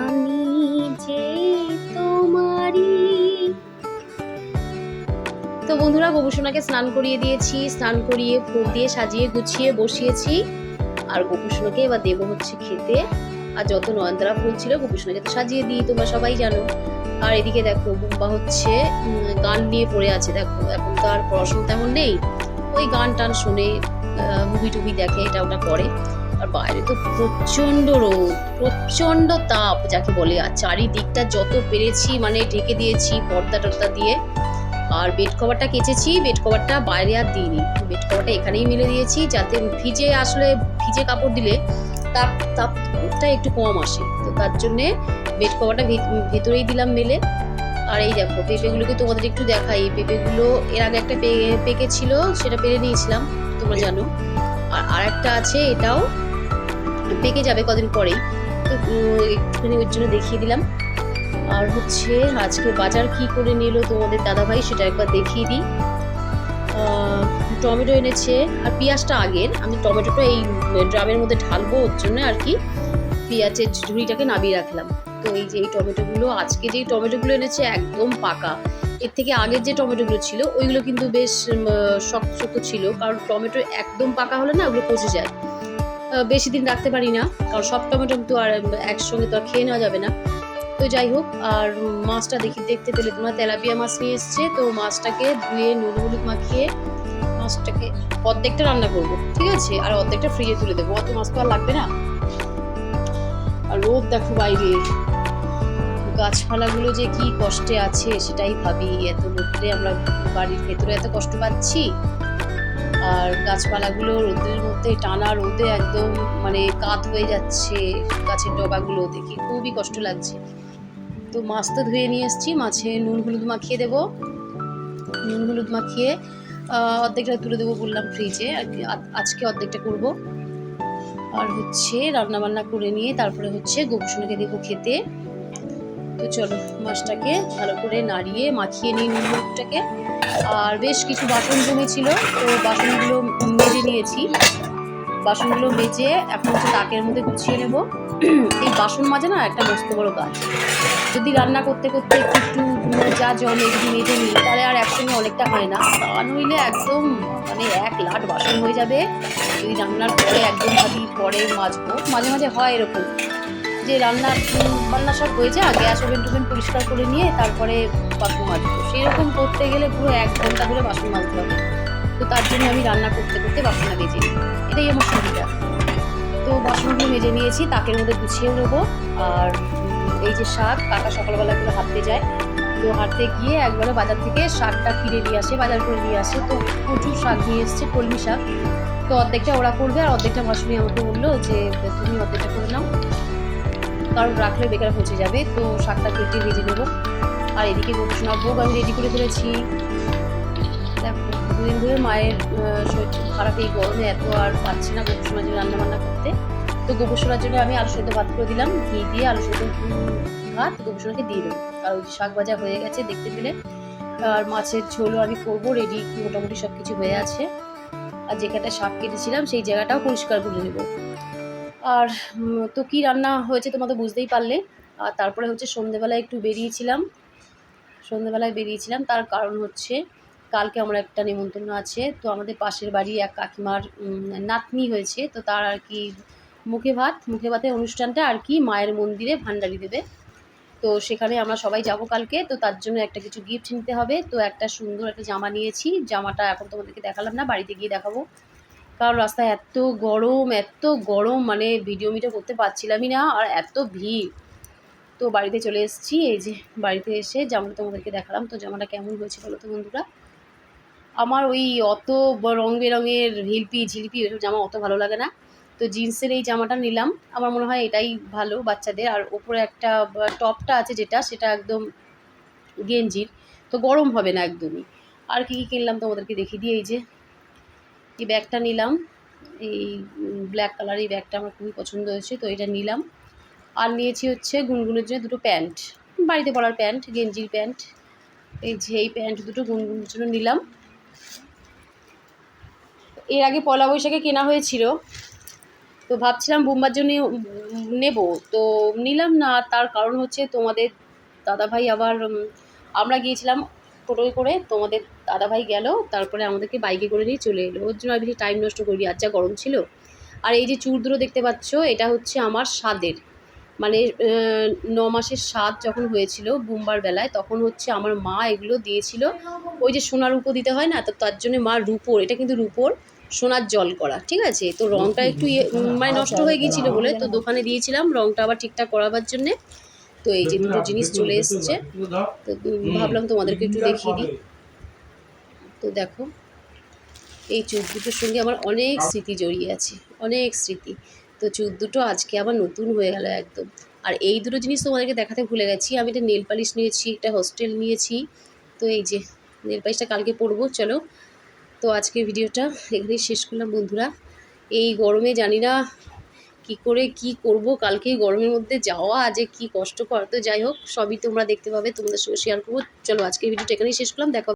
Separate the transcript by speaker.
Speaker 1: আমি যে তোমারি তো বন্ধুরা, গোপুসোনাকে স্নান করিয়ে দিয়েছি, স্নান করিয়ে ফুল দিয়ে সাজিয়ে গুছিয়ে বসিয়েছি। আর গোপুসোনাকে এবার দেবো হচ্ছে খেতে। আর যত নয়নতারা ফুল ছিল, গোপুসোনাকে তো সাজিয়ে দিই, তোমরা সবাই জানো। আর এদিকে দেখো, বুম্বা হচ্ছে গান নিয়ে পড়ে আছে, দেখো। এখন তো আর পড়াশোনা তেমন নেই। ওই গান টান শুনে মুভি টুভি দেখে, এটা ওটা করে। আর বাইরে তো প্রচণ্ড রোদ প্রচণ্ড তাপ যাকে বলে। আর চারিদিকটা যত পেরেছি মানে ঢেকে দিয়েছি পর্দা টর্দা দিয়ে। আর বেড কভারটা কেচেছি বেড কভারটা বাইরে আর দিইনি। বেড কভারটা এখানেই মেলে দিয়েছি যাতে ভিজে আসলে ভিজে কাপড় দিলে তাপ তাপটা একটু কম আসে। তো তার জন্যে বেড কভারটা ভেতরেই দিলাম মেলে। আর এই দেখো, পেঁপেগুলোকে তোমাদের একটু দেখাই। এই পেঁপেগুলো এর আগে একটা পেকে ছিল, সেটা পেরে নিয়েছিলাম, তোমরা জানো। আর আরেকটা আছে, এটাও পেকে যাবে কদিন পরেই। তো একটুখানি ওর জন্য দেখিয়ে দিলাম। আর হচ্ছে, আজকে বাজার কি করে নিল তোমাদের দাদাভাই, সেটা একবার দেখিয়ে দিই। টমেটো এনেছে, আর পেঁয়াজটা আগের। আমি টমেটোটা এই ড্রামের মধ্যে ঢালবো ওর জন্য আর কি। পেঁয়াজের ঝুড়িটাকে নামিয়ে রাখলাম। তো এই যে, এই টমেটোগুলো, আজকে যেই টমেটোগুলো এনেছে, একদম পাকা। এর থেকে আগের যে টমেটোগুলো ছিল, ওইগুলো কিন্তু বেশ শক্ত শক্ত ছিল। কারণ টমেটো একদম পাকা হলে না, ওগুলো পচে যায়। বেশি দিন রাখতে পারি না, কারণ সব টমেটো তো আর একসঙ্গে তো আর খেয়ে নেওয়া যাবে না। তো যাই হোক, আর মাছটা দেখি, দেখতে পেলে তোমরা তেলাপিয়া মাছ নিয়ে এসছে, তো মাছটাকে ধুয়ে নুন, হলুদ মাখিয়ে মাছটাকে অর্ধেকটা রান্না করব, ঠিক আছে? আর অর্ধেকটা ফ্রিজে তুলে দেবো, অত মাছ তো আর লাগবে না? আর রোদ দেখো বাইরে, গাছপালাগুলো যে কি কষ্টে আছে, সেটাই ভাবি, এত রোদ্রে আমরা বাড়ির ভেতরে এত কষ্ট পাচ্ছি? আর গাছপালাগুলো রোদের মধ্যে, টানা রোদে একদম মানে কাত হয়ে যাচ্ছে গাছের ডগাগুলো দেখে। খুবই কষ্ট লাগছে। তো মাছ তো ধুয়ে নিয়ে এসেছি, মাছে নুন হলুদ মাখিয়ে দেবো। নুন হলুদ মাখিয়ে অর্ধেকটা তুলে দেবো বললাম ফ্রিজে আজকে অর্ধেকটা করব। আর হচ্ছে রান্না বান্না করে নিয়ে তারপরে হচ্ছে গোপসোনাকে দেবো খেতে। তো চলো মাছটাকে ভালো করে নাড়িয়ে মাখিয়ে নিই নুন হলুদটাকে। আর বেশ কিছু বাসন জমেছিল তো বাসনগুলো মেজে নিয়েছি। বাসনগুলো মেজে এখন হচ্ছে তাকের মধ্যে গুছিয়ে নেব। এই বাসন মাজা না একটা মস্ত বড় কাজ। যদি রান্না করতে করতে একটু যা জমে যদি মেজে নিই, তাহলে আর একসঙ্গে অনেকটা হয় না। তা নইলে একদম মানে এক লাট বাসন হয়ে যাবে। যদি রান্নার পরে একদম ভাবি পরে মাজবো, মাঝে মাঝে হয় এরকম। যে রান্না বান্না সব হয়ে যায় গ্যাস ওভেন টোভেন পরিষ্কার করে নিয়ে তারপরে বাসন মাজবো। সেরকম করতে গেলে পুরো এক ঘণ্টা ধরে বাসন মাজতে হবে। তো তার জন্য আমি রান্না করতে করতে বাসনটা বেজে নিই। এটাই আমার সুবিধা। তো বাসনগুলো মেজে নিয়েছি, তাকের মধ্যে গুছিয়ে নেব। আর এই যে শাক, কাকা সকালবেলা করে হাঁটতে যায়। তো হাঁটতে গিয়ে একবারে বাজার থেকে শাকটা কিনে নিয়ে আসে, বাজার করে নিয়ে আসে। তো প্রচুর শাক নিয়ে এসছে, কলমি শাক। তো অর্ধেকটা ওরা করবে, আর অর্ধেকটা মাসুমি আমাকে বলল যে, তুমি অর্ধেকটা করে নাও। কারণ রাখলে বেকার পচে যাবে, তো শাকটা কেটে ভেজে নেব। আর এদিকে গোপসোনা ভোগ আমি রেডি করে ফেলেছি। দুদিন ধরে মায়ের শরীর খারাপ এই গরমে, এত আর পাচ্ছি না গোপসোনার জন্য রান্না বান্না করতে। তো গোপসোনার জন্য আমি আলু সেদ্ধ ভাত করে দিলাম, ঘি দিয়ে আলু সেদ্ধ ভাত গোপসোনাকে দিয়ে দেবো। আর ওই শাক ভাজা হয়ে গেছে দেখতে পেলে। আর মাছের ঝোলও আমি করব রেডি মোটামুটি সব কিছু হয়ে আছে। আর যেখানটা শাক কেটেছিলাম, সেই জায়গাটাও পরিষ্কার করে নেব। আর তো কি রান্না হয়েছে তোমরা তো বুঝতেই পারলে। আর তারপরে হচ্ছে সন্ধেবেলায় একটু বেরিয়েছিলাম। সন্ধেবেলায় বেরিয়েছিলাম, তার কারণ হচ্ছে কালকে আমার একটা নেমন্তন্ন আছে। তো আমাদের পাশের বাড়ি এক কাকিমার নাতনি হয়েছে, তো তার আর কি মুখে ভাত, মুখে ভাতের অনুষ্ঠানটা আর কি মায়ের মন্দিরে ভান্ডারি দেবে। তো সেখানে আমরা সবাই যাব কালকে, তো তার জন্য একটা কিছু গিফট নিতে হবে। তো একটা সুন্দর একটা জামা নিয়েছি, জামাটা এখন তোমাদেরকে দেখালাম না, বাড়িতে গিয়ে দেখাবো। কারণ রাস্তায় এত গরম এত গরম মানে ভিডিও মিডিও করতে পারছিলামই না আর এত ভিড়। তো বাড়িতে চলে এসেছি, এই যে বাড়িতে এসে জামাটা তোমাদেরকে দেখালাম। তো জামাটা কেমন হয়েছে বলো তো বন্ধুরা? আমার ওই অত রং বেরঙের হিলপি, ঝিলপি ওইসব জামা অত ভালো লাগে না। তো জিন্সের এই জামাটা নিলাম। আমার মনে হয় এটাই ভালো বাচ্চাদের। আর ওপরে একটা টপটা আছে যেটা, সেটা একদম গেঞ্জির। তো গরম হবে না একদমই। আর কি কী কিনলাম তোমাদেরকে দেখিয়ে দিই, এই যে। এই ব্যাগটা নিলাম। এই ব্ল্যাক কালার এই ব্যাগটা আমার খুবই পছন্দ হয়েছে, তো এটা নিলাম। আর নিয়েছি হচ্ছে গুনগুনের জন্য দুটো প্যান্ট। বাড়িতে পরার প্যান্ট, গেঞ্জির প্যান্ট। এই যে এই প্যান্ট দুটো গুনগুনের জন্য নিলাম। এর আগে পয়লা বৈশাখে কেনা হয়েছিল, তো ভাবছিলাম বোম্বার জন্য নেব। তো নিলাম না, তার কারণ হচ্ছে তোমাদের দাদাভাই আবার আমরা গিয়েছিলাম টোটোয় করে, তোমাদের দাদাভাই গেল তারপরে আমাদেরকে বাইকে করে নিয়ে চলে এলো। ওর জন্য আর বেশি টাইম নষ্ট করি আর যা গরম ছিল। আর এই যে চুর দুটো দেখতে পাচ্ছ এটা হচ্ছে আমার স্বাদের। মানে ন মাসের স্বাদ যখন হয়েছিল বুম্বার বেলায় তখন হচ্ছে আমার মা এগুলো দিয়েছিল। ওই যে সোনার রূপো দিতে হয় না তো তার জন্য মা রূপোর এটা কিন্তু রূপোর সোনার জল করা ঠিক আছে? তো রংটা একটু ইয়ে, মানে নষ্ট হয়ে গিয়েছিল বলে তো দোকানে দিয়েছিলাম রংটা আবার ঠিকঠাক করাবার জন্যে। তো এই যে দুটো জিনিস চলে এসছে। তো ভাবলাম তোমাদেরকে একটু দেখিয়ে দিই। তো দেখো এই চুল দুটোর সঙ্গে আমার অনেক স্মৃতি জড়িয়ে আছে অনেক স্মৃতি। তো চুল দুটো আজকে আবার নতুন হয়ে গেল একদম। আর এই দুটো জিনিস তোমাদেরকে দেখাতে ভুলে গেছি। আমি একটা নেল পালিশ নিয়েছি একটা হোস্টেল নিয়েছি। তো এই যে নেল পালিশটা কালকে পরবো চলো। তো আজকে ভিডিওটা এখানেই শেষ করলাম বন্ধুরা। এই গরমে জানি না কি করে কি করব কালকে গরমের মধ্যে যাওয়া যে কি কষ্টকর তো যাই হোক সবই তোমরা দেখতে পাবে তোমাদের সঙ্গে শেয়ার করব। চলো আজকে ভিডিওটা এখানেই শেষ করলাম দেখো